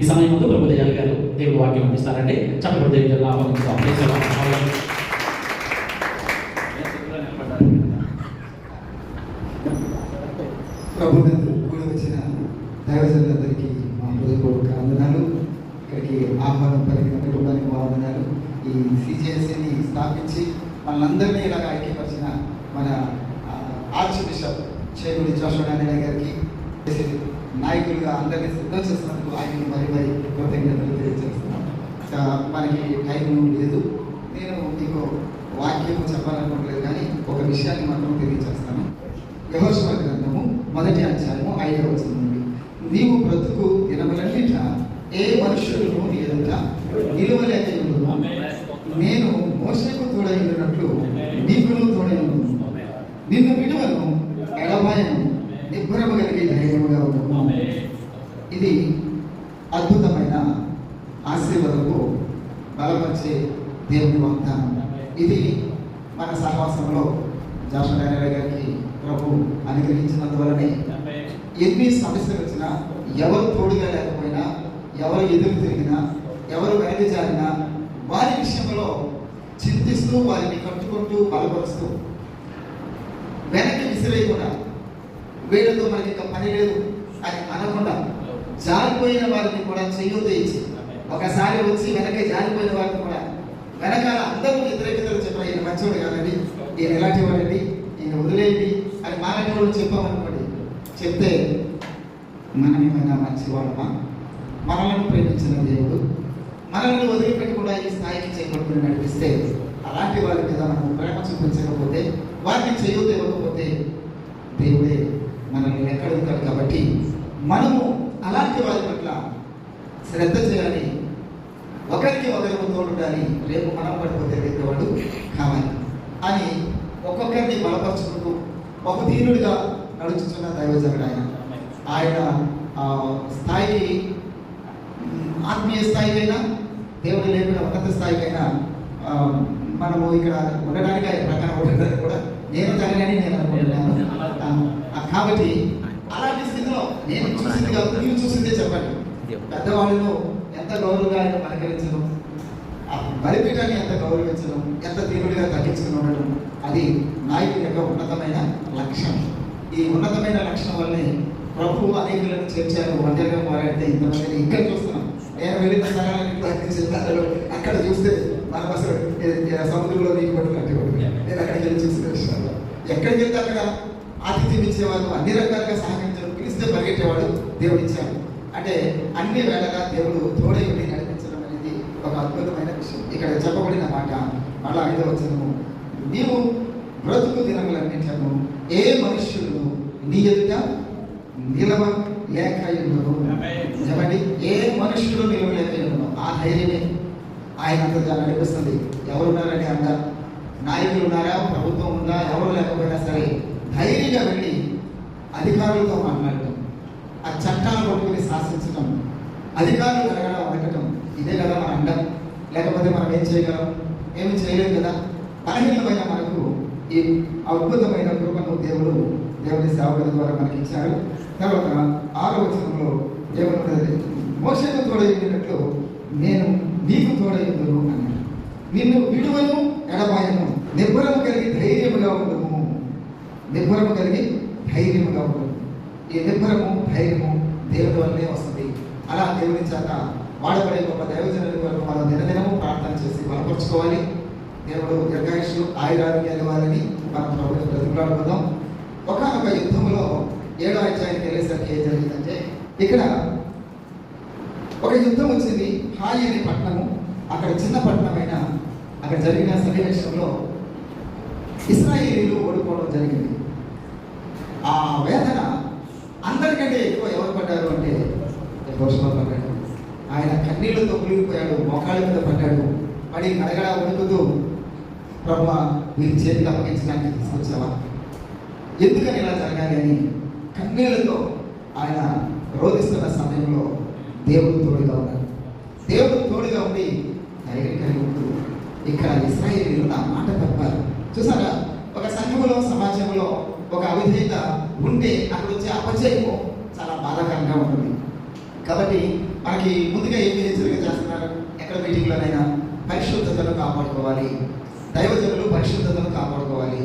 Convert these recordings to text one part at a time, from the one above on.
ఈ సమయంలో ప్రభు దయాలు గారు దేవుడు వాక్యం అందిస్తారంటే చప్పటి దేవుడు ప్రభు కూడా వచ్చిన దైవజనులందరికీ మా హృదయపూర్వక వందనాలు. ఇక్కడికి ఆహ్వానం పలికిన కుటుంబానికి మా వందనాలు. ఈ సిజిఎస్సిని స్థాపించి మనందరినీ ఇలాగ ఐక్యపరిచిన మన ఆర్చ్ బిషప్ చేగుడి జోషోడాని గారికి. నాయకులుగా అందరినీ సిద్ధం చేసినందుకు ఆయన మరి మరి కృతజ్ఞతలు తెలియజేస్తున్నాం ఇంకా మనకి టైం లేదు. నేను మీకు వాక్యం చెప్పాలనుకోవట్లేదు కానీ ఒక విషయాన్ని మాత్రం తెలియజేస్తాను. యహోశివ గ్రంథము మొదటి అధ్యాయము ఐదవ నుండి. నీవు బ్రతుకు దినములన్నిట ఏ మనుషులను ఎదుట నిలువలేక. నేను మోసకు తోడైనట్లు నీకును తోడైను నిన్ను విడువను ఎడబాయను నిబ్బరము కలిగి ధైర్యముగా ఉండను ఇది అద్భుతమైన ఆశీర్వాదము బలపరిచే దేవుని వాగ్దానం. ఇది మన సహవాసంలో జాషువా నారాయణ గారికి ప్రభు అనుగ్రహించినందువలనే ఎన్ని సమస్యలు వచ్చినా ఎవరు తోడుగా లేకపోయినా ఎవరు ఎదురు తిరిగినా ఎవరు వెనక జారినా వారి విషయంలో చింతిస్తూ వారిని కట్టుకుంటూ బలపరుస్తూ వెనక్కి విసిరేయకుండా వీళ్ళతో మనకి ఇంకా పని లేదు. అని అనకుండా జారిపోయిన వారిని కూడా చెయ్యొద్దు ఇచ్చి ఒకసారి వచ్చి వెనకే జారిపోయిన వారిని కూడా వెనకాల అందరూ వ్యతిరేకతలు చెప్పారు ఈయన మంచివాడు కాదండి. ఈయన ఎలాంటి వాడండి? ఈయన వదిలేయండి అని మాలాంటి వాళ్ళు చెప్పామనుకోండి. చెప్తే మనమేమైనా ఏమైనా మంచివాళ్ళమా మనలను ప్రేమించిన దేవుడు మనల్ని వదిలిపెట్టకుండా ఈ స్థాయికి చేపడుకుని నడిపిస్తే అలాంటి వారి మీద మనం ప్రేమ చూపించకపోతే వారిని చేయొద్దు మనల్ని కాబట్టి మనము అలాంటి వారి పట్ల శ్రద్ధ చేయాలి. ఒకరికి ఒకరికి తోడుండాలి రేపు మనం పడిపోతే వాడు కావాలి. అని ఒక్కొక్కరిని బలపరుచుకుంటూ ఒక దీనుడిగా నడుచుతున్న దైవజనుడు ఆయన. ఆయన స్థాయి స్థాయికి ఆత్మీయ స్థాయికైనా దేవుడు లేకుండా ఉన్నత స్థాయికైనా మనము ఇక్కడ ఉండడానికి ఆయన ప్రకారం ఉండడానికి కూడా నేను తగలని నేను అనుకుంటున్నాను. కాబట్టి అలాంటి స్థితిలో నేను చూసింది కాదు మీరు చూసిందే చెప్పండి పెద్దవాళ్ళను ఎంత గౌరవంగా ఆయన పలకరించడం ఆ బలిపీఠాన్ని ఎంత గౌరవించడం ఎంత తీవ్రంగా తగ్గించుకుని ఉండడం అది నాయకుడి యొక్క ఉన్నతమైన లక్ష్యం ఈ ఉన్నతమైన లక్ష్యం వల్లే ప్రభు అనేకులను చేర్చారు ఒంటరిగా మారాడితే ఇంతమందిని ఇక్కడ చూస్తున్నాం. నేను వెళ్ళిన స్థలాలన్నింటిలో అక్కడ చూస్తే మనం అసలు సముద్రంలో నీకు పట్టుకున్నట్టు నేను అక్కడికి వెళ్ళి చూసిన విషయాలు ఎక్కడికి వెళ్తే అక్కడ ఆతిథ్యం ఇచ్చేవారు అన్ని రకాలుగా సహకరించారు పిలిస్తే పరిగెట్టేవాడు దేవుడు ఇచ్చాడు అన్ని వేళగా దేవుడు తోడై ఉండి నడిపించడం అనేది ఒక అద్భుతమైన విషయం. ఇక్కడ చెప్పబడిన మాట మళ్ళా ఐదవ వచనము. నీవు బ్రతుకు దినములన్నింటిను ఏ మనుష్యులను నీ ఎదుట నిలవ లేక. చెప్పండి. ఏ మనుష్యుడు నిలవలేక ఉండును. ఆ ధైర్యమే. ఆయన అంతగా నడిపిస్తుంది. ఎవరున్నారని అంద నాయకులు ఉన్నారా ప్రభుత్వం ఉందా? ఎవరు లేకపోయినా సరే ధైర్యంగా వెళ్ళి అధికారులతో మాట్లాడటం ఆ చట్టాలు పట్టుకుని శాసించడం అధికారులు కలగడం అడగటం ఇదే కదా మన అండం. లేకపోతే మనం ఏం చేయగలం? ఏమి చేయలేం కదా? బలహీనమైన మనకు ఈ అద్భుతమైన కృపను దేవుడు దేవుని సేవకుల ద్వారా మనకి ఇచ్చారు తర్వాత ఆరో వచనంలో దేవుడు మోసకు తోడైనట్లు నేను నీకు తోడైందును అన్నాడు. నిన్ను విడువను ఎడబాయను. నిబ్బరం కలిగి ధైర్యముగా ఉండము. నిబ్బరము కలిగి ధైర్యముగా ఉండము. ఈ నిబ్బరము ధైర్యము దేవుడి వల్లనే వస్తుంది. అలా దేవుని చేత వాడబడే గొప్ప దైవజనుల కొరకు మనం దినదినము ప్రార్థన చేసి బలపరుచుకోవాలి. దేవుడు దీర్ఘాయుషు ఆయురారోగ్యాలు ఇవ్వాలని మనం ప్రభుత్వం బ్రతుకులాడుకుందాం ఒకనొక యుద్ధంలో ఏడో అధ్యాయానికి వెళ్ళేసరికి ఏం జరిగిందంటే ఇక్కడ ఒక యుద్ధం వచ్చింది. హాయి అనే పట్టణము అక్కడ చిన్న పట్టణమైన అక్కడ జరిగిన సన్నివేశంలో ఇస్రాయేలీలు ఓడిపోవడం జరిగింది. ఆ వేదన అందరికంటే ఎక్కువ ఎవరు పడ్డారు అంటే దోషంలో పడ్డాడు ఆయన కన్నీళ్ళతో మునిగిపోయాడు మోకాళ్ళ మీద పడ్డాడు. పడి గడగడ వణుకుతూ ప్రభు మీరు చేతికి అప్పగించడానికి తీసుకొచ్చావా? ఎందుకని ఇలా జరగాలి అని కన్నీళ్ళతో ఆయన రోధిస్తున్న సమయంలో దేవుడు తోడుగా ఉన్నాడు. దేవుడు తోడుగా ఉండి ధైర్యం కలిగి ఉంటూ ఇక్కడ ఇస్రాయేలీలు నా మాట తప్పారు. చూసారా? ఒక సంఘంలో సమాజంలో ఒక అవిధేయత ఉంటే అక్కడ వచ్చే అపజయము చాలా బాధాకరంగా ఉంటుంది. కాబట్టి మనకి ముందుగా ఏమి హెచ్చరిక చేస్తున్నారు? ఎక్కడ మీటింగ్లోనైనా పరిశుద్ధతను కాపాడుకోవాలి. దైవజనులు పరిశుద్ధతను కాపాడుకోవాలి.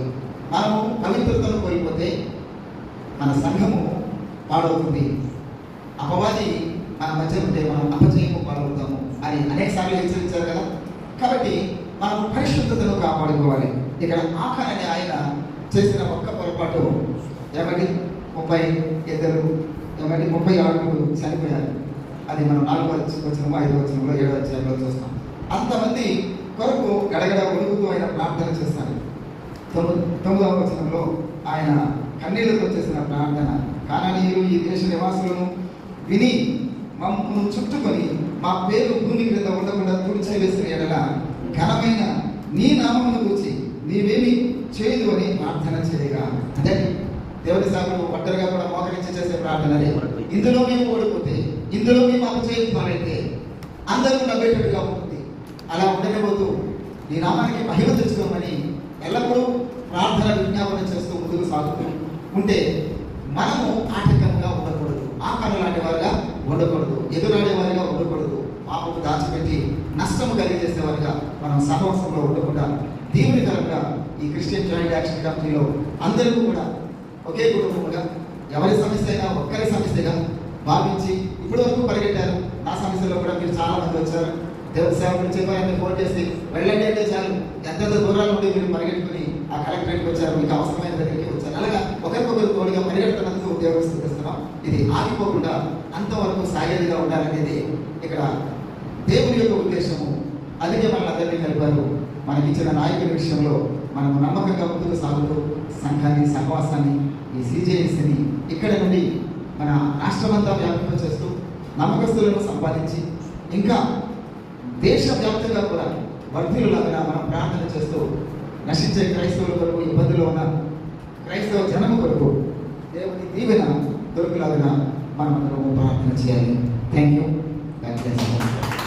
మనము పవిత్రతను కోల్పోతే మన సంఘము పాడవుతుంది. అపవాది మన మధ్య ఉంటే మనం అపజయము పాల్గొంటాము అని అనేక సార్లు హెచ్చరించారు కదా? కాబట్టి మనం పరిశుద్ధతను కాపాడుకోవాలి. ఇక్కడ ఆఖర్ అనే ఆయన చేసిన ఒక్క పొరపాటు ఏమండి? ముప్పై ఇద్దరు ఏమండి ముప్పై ఆరుగురు చనిపోయారు. అది మనం నాలుగో వచ్చిన ఐదో వచ్చినంలో ఏడో వచ్చినంలో చూస్తాం. అంతమంది కొరకు గడగడ ఉడుకుతూ ఆయన ప్రార్థన చేస్తారు. తొమ్మిది తొమ్మిదవ వచనంలో ఆయన కన్నీళ్ళతో చేసిన ప్రార్థన కాననీయులు ఈ దేశ నివాసులను విని మమ్మల్ని చుట్టుకొని మా పేరు భూమి క్రింద ఉండకుండా తుడిచివేసిన ఎడల ఘనమైన నీ నామమును గురించి నీవేమి చేయదు అని ప్రార్థన చేయగా దేవుని సాగులు ఒక్కరిగా కూడా మోకరించి చేసే ప్రార్థనలే ఇందులో మేము ఓడిపోతే ఇందులో మేము అపచేయమైతే అందరూ నవ్వేటట్టుగా ఉంటుంది. అలా ఉండకపోతూ నీ నామానికి మహిమ తెచ్చుకోమని ఎల్లప్పుడూ ప్రార్థన విజ్ఞాపన చేస్తూ ముందుకు సాగుతూ ఉంటే మనము ఆటంకంగా ఉండకూడదు. ఆకలి లాంటి వారుగా ఉండకూడదు. ఎదురాడే వారిగా ఉండకూడదు. పాపకు దాచిపెట్టి నష్టము కలిగజేసే వారిగా మనం సహవాసంలో ఉండకుండా దీవునికరంగా ఈ క్రిస్టియన్ జాయింట్ యాక్షన్ కమిటీలో అందరికీ కూడా ఒకే కుటుంబంగా ఎవరి సమస్యగా ఒక్కరి సమస్యగా భావించి ఇప్పటి వరకు పరిగెట్టారు. నా సమస్యలో కూడా మీరు చాలా మంది వచ్చారు. దేవుని సేవకులు చెప్పారని ఫోన్ చేసి వెళ్ళండి అంటే చాలు. ఎంతెంత దూరాలు ఉండి మీరు పరిగెట్టుకుని ఆ కలెక్టరేట్కి వచ్చారు? మీకు అవసరమైన దగ్గరికి వచ్చారు. అలాగా ఒకరికొకరు తోడుగా పరిగెడుతున్నందుకు ఉద్యోగం స్థితిస్తున్నాం. ఇది ఆగిపోకుండా అంతవరకు సాగేదిగా ఉండాలనేది ఇక్కడ దేవుని యొక్క ఉద్దేశము. అందుకే మనల్ని కలిపారు. మనకిచ్చిన నాయకుల విషయంలో మనము నమ్మకంగా ముందుకు సాగుతూ సంఘాన్ని సహవాసాన్ని ఈ సిజేఎస్ని ఇక్కడ నుండి మన రాష్ట్రమంతా వ్యాప్తం చేస్తూ నమ్మకస్తులను సంపాదించి ఇంకా దేశవ్యాప్తంగా కూడా వర్ధిల్లాగా మనం ప్రార్థన చేస్తూ నశించే క్రైస్తవుల కొరకు ఇబ్బందులు ఉన్న క్రైస్తవ జనము కొరకు దేవుని దీవెన దొరికిలాగా మనం ప్రార్థన చేయాలి. Thank you